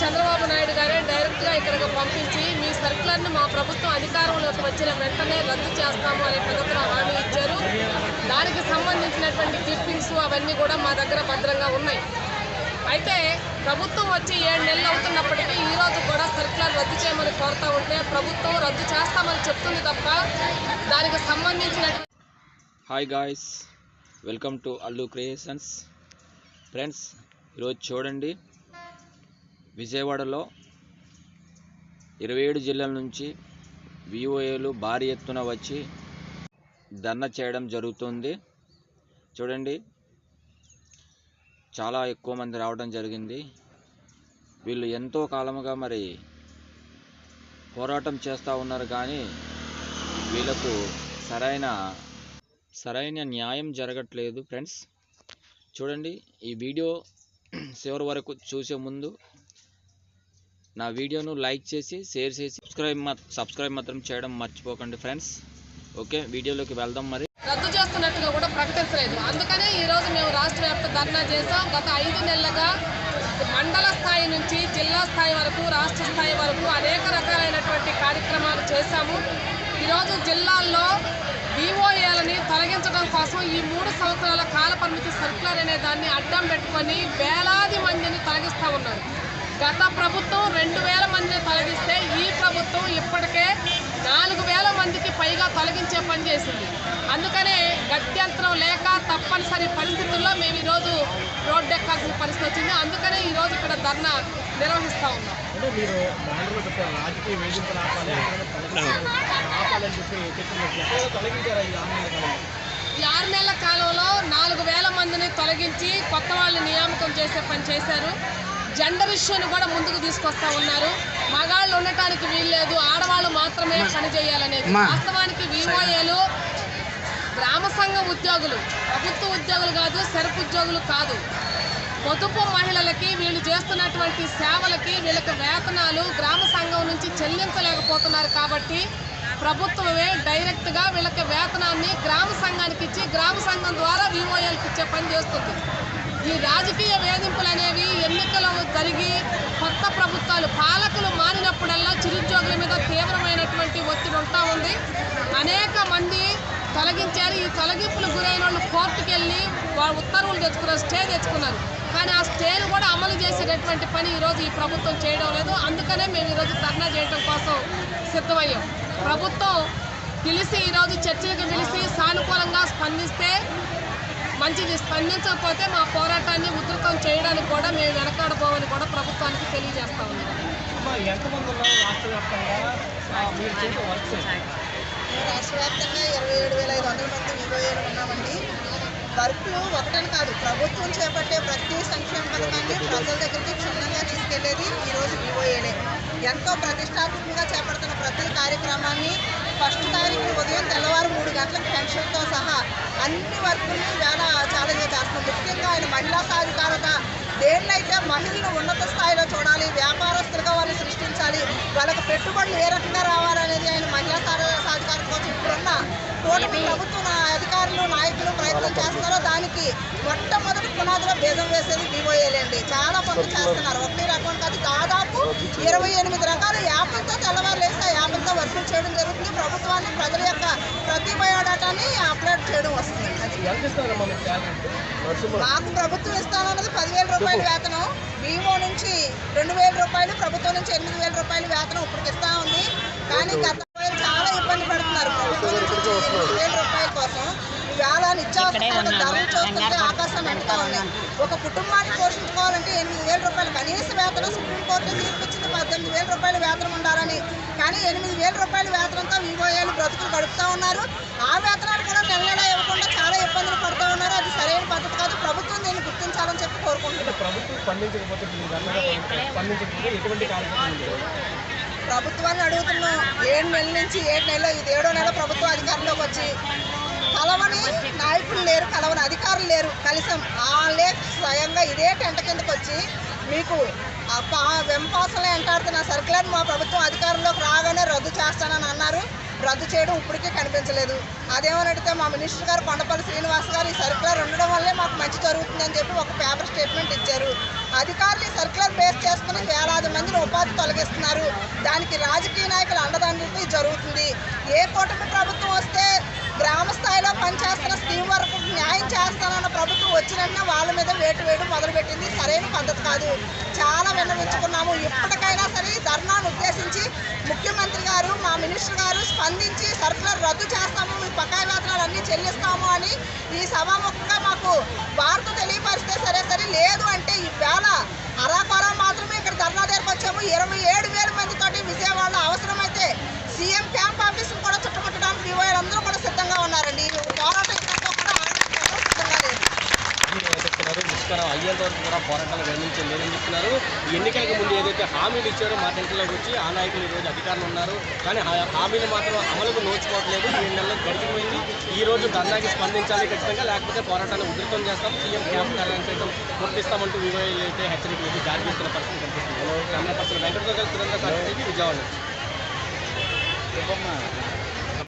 చంద్రబాబు నాయుడు గారే డైరెక్ట్గా ఇక్కడకు పంపించి మీ సర్కులర్ని మా ప్రభుత్వం అధికారంలోకి వచ్చిన వెంటనే రద్దు చేస్తాము అనే పద్ధతిలో హామీ ఇచ్చారు. దానికి సంబంధించినటువంటి క్లిప్పింగ్స్ అవన్నీ కూడా మా దగ్గర భద్రంగా ఉన్నాయి. అయితే ప్రభుత్వం వచ్చి ఏడు నెలలు అవుతున్నప్పటికీ ఈరోజు కూడా సర్కులర్ రద్దు చేయమని కోరుతా ఉంటే ప్రభుత్వం రద్దు చేస్తామని చెప్తుంది తప్ప దానికి సంబంధించిన hi guys welcome to Allu Creations friends ఈరోజు చూడండి. విజయవాడలో ఇరవై ఏడు జిల్లాల నుంచి విఓఏలు భారీ ఎత్తున వచ్చి ధర్నా చేయడం జరుగుతుంది. చూడండి చాలా ఎక్కువ మంది రావడం జరిగింది. వీళ్ళు ఎంతో కాలముగా మరి పోరాటం చేస్తూ ఉన్నారు కానీ వీళ్ళకు సరైన సరైన న్యాయం జరగట్లేదు. ఫ్రెండ్స్ చూడండి ఈ వీడియో చివరి వరకు చూసే ముందు నా వీడియోను లైక్ చేసి షేర్ చేసి సబ్స్క్రైబ్ సబ్స్క్రైబ్ మాత్రం చేయడం మర్చిపోకండి ఫ్రెండ్స్. ఓకే వీడియోలోకి వెళ్దాం మరి. రద్దు చేస్తున్నట్టుగా కూడా ప్రకటించలేదు. అందుకనే ఈరోజు మేము రాష్ట్ర వ్యాప్త ధర్నా చేసాం గత ఐదు నెలలుగా మండల స్థాయి నుంచి జిల్లా స్థాయి వరకు రాష్ట్ర స్థాయి వరకు అనేక రకాలైనటువంటి కార్యక్రమాలు చేశాము. ఈరోజు జిల్లాల్లో డిఓఏలని తొలగించడం కోసం ఈ మూడు సంవత్సరాల కాల పరిమితి సర్కులర్ అనే దాన్ని అడ్డం పెట్టుకొని వేలాది మందిని తొలగిస్తూ ఉన్నారు. గత ప్రభుత్వం రెండు వేల మందిని తొలగిస్తే ఈ ప్రభుత్వం ఇప్పటికే నాలుగు వేల మందికి పైగా తొలగించే పని చేసింది. అందుకనే గత్యంతరం లేక తప్పనిసరి పరిస్థితుల్లో మేము ఈరోజు రోడ్డు ఎక్కాల్సిన పరిస్థితి వచ్చింది. అందుకనే ఈరోజు ఇక్కడ ధర్నా నిర్వహిస్తూ ఉన్నాం? ఈ ఆరు నెలల కాలంలో నాలుగు వేల మందిని తొలగించి కొత్త వాళ్ళని నియామకం చేసే పని చేశారు. జెండర్ ఇష్యూని కూడా ముందుకు తీసుకొస్తా ఉన్నారు. మగాళ్ళు ఉండటానికి వీల్లేదు. ఆడవాళ్ళు మాత్రమే పని చేయాలనేది. వాస్తవానికి వివోఏలు గ్రామ సంఘం ఉద్యోగులు ప్రభుత్వ ఉద్యోగులు కాదు సెరపు ఉద్యోగులు కాదు. పొదుపు మహిళలకి వీళ్ళు చేస్తున్నటువంటి సేవలకి వీళ్ళకి వేతనాలు గ్రామ సంఘం నుంచి చెల్లించలేకపోతున్నారు కాబట్టి ప్రభుత్వమే డైరెక్ట్గా వీళ్ళకి వేతనాన్ని గ్రామ సంఘానికి ఇచ్చి గ్రామ సంఘం ద్వారా వివోఎల్కి ఇచ్చే పని చేస్తుంది. ఈ రాజకీయ వేధింపులు అనేవి ఎన్నికలు జరిగి కొత్త ప్రభుత్వాలు పాలకులు మారినప్పుడల్లా చిరుద్యోగుల మీద తీవ్రమైనటువంటి ఒత్తిడి ఉంటా ఉంది. అనేక మంది తొలగించారు. ఈ తొలగింపులు గురైన వాళ్ళు కోర్టుకు వెళ్ళి వాళ్ళు ఉత్తర్వులు తెచ్చుకున్నారు స్టే తెచ్చుకున్నారు. కానీ ఆ స్టేను కూడా అమలు చేసేటటువంటి పని ఈరోజు ఈ ప్రభుత్వం చేయడం లేదు. అందుకనే మేము ఈరోజు ధర్నా చేయడం కోసం సిద్ధమయ్యాం. ప్రభుత్వం పిలిచి ఈరోజు చర్చలకు పిలిచి సానుకూలంగా స్పందిస్తే మంచిది స్పందించకపోతే మా పోరాటాన్ని ఉధృతం చేయడానికి కూడా మేము వెనకాడబోమని కూడా ప్రభుత్వానికి తెలియజేస్తా ఉన్నాం. అమ్మా, ఎంతమంది ఉన్నారు రాష్ట్ర వ్యాప్తంగా ఇరవై ఏడు వేల ఐదు వందల మంది వివోఏలు ఉన్నామండి. వర్క్లు ఒకటని కాదు ప్రభుత్వం చేపట్టే ప్రతి సంక్షేమ పథకాన్ని ప్రజల దగ్గరికి క్షుణ్ణంగా తీసుకెళ్ళేది ఈరోజు వివోఏలే ఎంతో ప్రతిష్టాత్మకంగా చేపడుతున్న ప్రతి కార్యక్రమాన్ని ఫస్ట్ తారీఖు ఉదయం తెల్లవారు మూడు గంటలకు పెన్షన్తో సహా అన్ని వర్కుల్ని వేళ ఛాలెంజ్ చేస్తున్నాం ముఖ్యంగా ఆయన మహిళా సాధికారత దేన్నైతే మహిళలు ఉన్నత స్థాయిలో చూడాలి వ్యాపారస్తులుగా వాళ్ళు సృష్టించాలి వాళ్ళకి పెట్టుబడులు ఏ రకంగా రావాలనేది ఆయన మహిళా సాధ- సాధికారత కోసం ఇప్పుడున్న కూటమి ప్రభుత్వం అధికారులు నాయకులు ప్రయత్నం చేస్తున్నారో దానికి మొట్టమొదటి పునాదిలో బీజం వేసేది వివోఏలేండి చాలా పనులు చేస్తున్నారు. ఒకటి రకం కాదు దాదాపు ఇరవై ఎనిమిది రకాల యాప్లతో వర్కులు చేయడం జరుగుతుంది. ప్రభుత్వాన్ని ప్రజల యొక్క ప్రతి బయోడాటాని అప్లోడ్ చేయడం వస్తుంది. మీకు ప్రభుత్వం ఇస్తానన్నది పదివేల రూపాయల వేతనం. వివో నుంచి రెండు వేల రూపాయలు ప్రభుత్వం నుంచి ఎనిమిది వేల రూపాయల వేతనం ఇప్పటికి ఇస్తా ఉంది. కానీ గత చాలా ఇబ్బంది పడుతున్నారు. ప్రభుత్వం నుంచి వేల రూపాయల కోసం ధరలు చూస్తుంటే ఆకాశం ఉన్నాయి ఒక కుటుంబాన్ని పోషించుకోవాలంటే ఎనిమిది వేల రూపాయలు కనీస వేతనం సుప్రీంకోర్టు తీర్పిచ్చింది పద్దెనిమిది వేల రూపాయల వేతనం ఉండాలని. కానీ ఎనిమిది వేల రూపాయల వేతనంతో వివోఏలు బ్రతుకులు గడుపుతా ఉన్నారు. ఆ వేతనాలు కూడా నెల నెల ఇవ్వకుండా చాలా ఇబ్బందులు పడుతూ ఉన్నారు. అది సరైన పద్ధతి కాదు. ప్రభుత్వం దీన్ని గుర్తించాలని చెప్పి కోరుకుంటున్నాం అంటే ప్రభుత్వం స్పందించకపోతే మీరు ధర్నాగా స్పందించకపోతే ఎటువంటి కార్యక్రమం ఉంటుంది ప్రభుత్వాన్ని అడుగుతున్నాం. ఏడు నెలల నుంచి ఏడు నెలలు ఇది ఏడో నెల ప్రభుత్వం అధికారంలోకి వచ్చి కలవని నాయకులు లేరు కలవని అధికారులు లేరు. కలిసాం వాళ్ళే స్వయంగా ఇదే టెంట కిందకి వచ్చి మీకు వెంపాసలే అంటాడుతున్న సర్కులర్ మా ప్రభుత్వం అధికారంలోకి రాగానే రద్దు చేస్తానని అన్నారు. రద్దు చేయడం ఇప్పటికీ కనిపించలేదు. అదేమని అడిగితే మా మినిస్టర్ గారు కొండపల్లి శ్రీనివాస్ గారు ఈ సర్కులర్ ఉండడం వల్లే మాకు మంచి జరుగుతుందని చెప్పి ఒక పేపర్ స్టేట్మెంట్ ఇచ్చారు. అధికారులు ఈ సర్కులర్ బేస్ చేసుకుని వేలాది మందిని ఉపాధి తొలగిస్తున్నారు. దానికి రాజకీయ నాయకులు అండదండలతో జరుగుతుంది. ఏ కూటమి ప్రభుత్వం వస్తే పనిచేస్తున్న స్కీమ్ వరకు న్యాయం చేస్తానన్న ప్రభుత్వం వచ్చిన వాళ్ళ మీద వేటు వేయడం మొదలుపెట్టింది. సరైన పద్ధతి కాదు. చాలా విన్నవించుకున్నాము ఇప్పటికైనా సరే ధర్నాను ఉద్దేశించి ముఖ్యమంత్రి గారు మా మినిస్టర్ గారు స్పందించి సర్కులర్ రద్దు చేస్తాము. మీ బకాయి వేతనాలు అన్నీ చెల్లిస్తాము అని ఈ సభాముఖంగా మాకు వార్త తెలియపరిస్తే సరే సరే లేదు అంటే ఈవేళ వేళ అరాకొరా మాత్రమే ఇక్కడ ధర్నా దగ్గరకు వచ్చాము. ఇరవై ఏడు వేల మందితోటి విజయవాడలో అవసరమైతే సీఎం క్యాంప్ ఆఫీసును కూడా చుట్టుముట్టడానికి వివోలు అందరూ కూడా సిద్ధంగా ఉన్నారండి ఈ పోరాటం ఇంకా కూడా ఆగడానికి ఎవరూ సిద్ధంగా లేరు మీరు చెప్తున్నారు నిష్కరం అయ్యేంత వరకు కూడా పోరాటాలు విరమించడం లేదని చెప్తున్నారు ఎన్నికలకు ముందు ఏదైతే హామీలు ఇచ్చారో మా టెంట్లోకి వచ్చి ఆ నాయకులు ఈ రోజు ఉన్నారు. కానీ ఆ హామీలు మాత్రం అమలుకు నోచుకోవట్లేదు. ఏడు నెలలు గడిచిపోయింది. ఈ రోజు ధర్నాకి స్పందించాలి ఖచ్చితంగా. లేకపోతే పోరాటాన్ని ఉధృతం చేస్తాం. సీఎం క్యాంప్ కార్యాలయం సైతం గుర్తిస్తామంటూ వివోఏలు అయితే హెచ్చరికలు అయితే జారీ చేస్తున్న పరిస్థితి కనిపిస్తుంది. కెమెరా పర్సన్ వెంకటతో కలిసి సురేంద్ర సాక్షి విజయవాడ